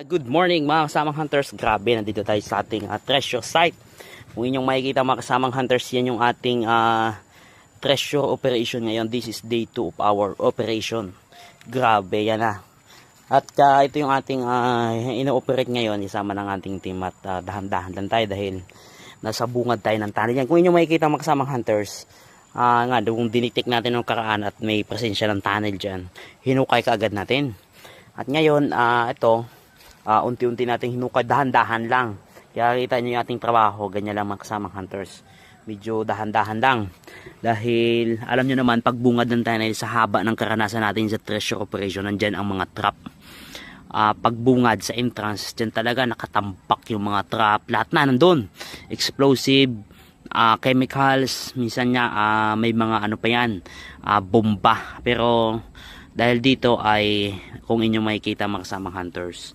Good morning mga kasamang hunters. Grabe, nandito tayo sa ating ah, treasure site. Kung inyong makikita mga kasamang hunters, yan yung ating ah, treasure operation ngayon. This is day 2 of our operation. Grabe, yan na. At ah, ito yung ating uh, ino-operate ngayon, isama ng ating team at ah, dahan-dahan lang tayo dahil nasa bungad tayo ng tunnel yan. Kung inyong makikita mga kasamang hunters, ah, nga, kung dinitik natin ng karaan at may presensya ng tunnel dyan, hinukay ka agad natin. At ngayon, ah, ito, ah, unti-unti nating hinukay, dahan-dahan lang. Kaya kita nyo yung ating trabaho, ganyan lang mga hunters. Medyo dahan-dahan lang. Dahil, alam nyo naman, pagbungad ng tunnel sa haba ng karanasan natin sa treasure operation, nandyan ang mga trap. Ah, pagbungad sa entrance, dyan talaga nakatampak yung mga trap. Lahat na nandun. Explosive, ah, chemicals, minsan nga ah, may mga ano pa yan, ah, bomba. Pero, dahil dito ay, kung inyo makikita mga kasamang hunters,